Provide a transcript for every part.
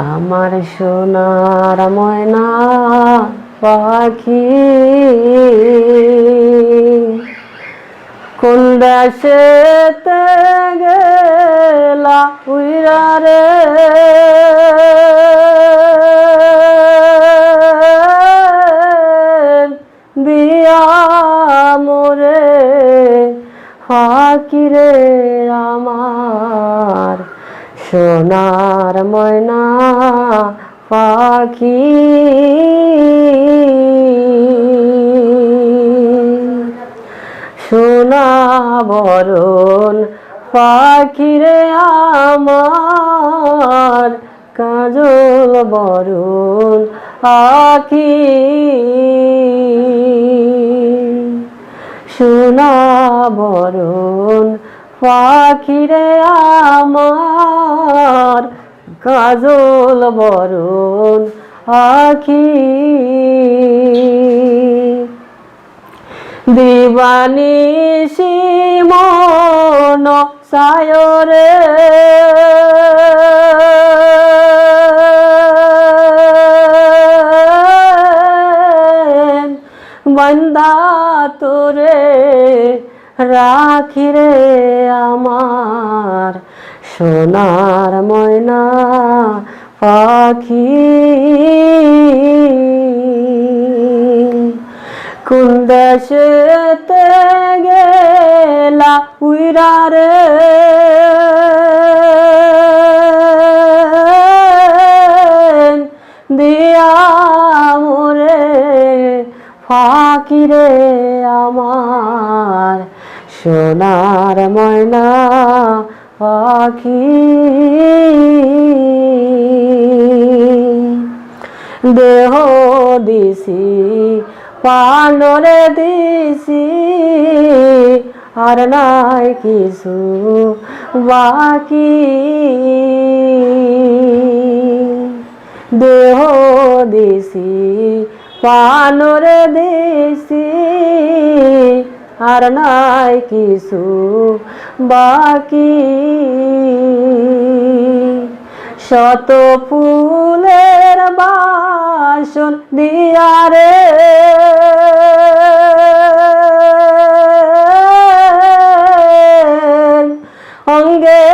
আমার সোনার ময়না পাখি। কোন দেশেতে গেলা উইরা রে? দিয়া মোরে ফাকিরে আমার। সোনার ময়না পাখি। সোনা বরণ পাখিরে আমার কাজল বরণ আখি সোনা বরণ পাখিরে আমার কাজল বরণ আখি দিবানি মন সায়রে। বন্দা রাখি রে আমার সোনার ময়না পাখি। কোন গেলা উইরা রে? দিয়া মোরে ফাকিরে আমার। সোনার ময়না পাখি। দেহ দিছি, পানরে দিছি, আর নাই কিছু বাকি। দেহ দিছি, পানরে দিছি আর নাই কিছু বাকি। শত ফুলের বাসন দিয়ারে অঙ্গে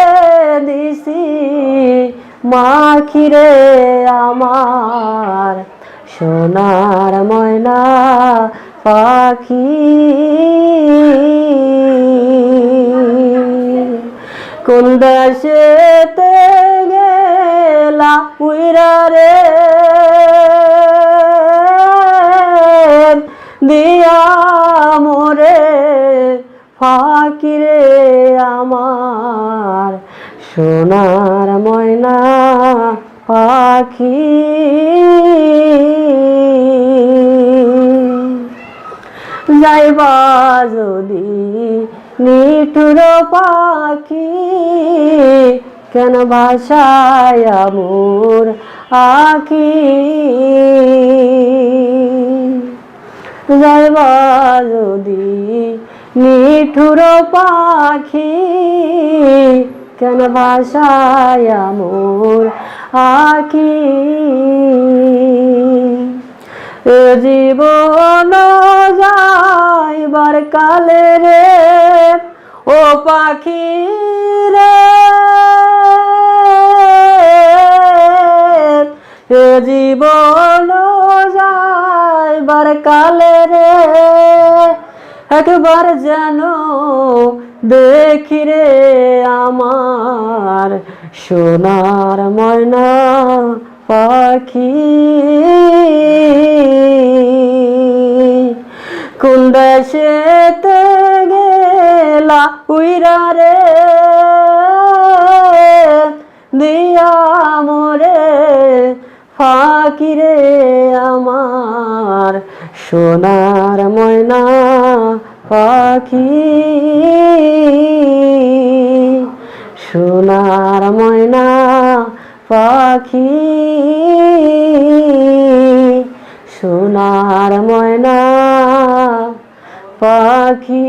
দিছি মাখিরে আমার সোনার ময়না। পাখি। কোন দেশেতে গেলা উইরা রে? দিয়া মোরে ফাকিরে আমার সোনার ময়না পাখি। যাইবা যদি নিঠুর পাখি, কেন ভাষায় মোর আখি? যাইবা যদি নিঠুর পাখি, কেন ভাষায় মোর আখি? জীবন যাইবার কালে রে, ও পাখি রে। জীবন যাইবার কালে রে, একবার যেন দেখি রে আমার সোনার ময়না পাখি। কোন দেশেতে গেলা উইরা রে। দিয়া মোরে, ফাকিরে আমার সোনার ময়না পাখি। সোনার ময়না পাখি। সোনার ময়না পাখি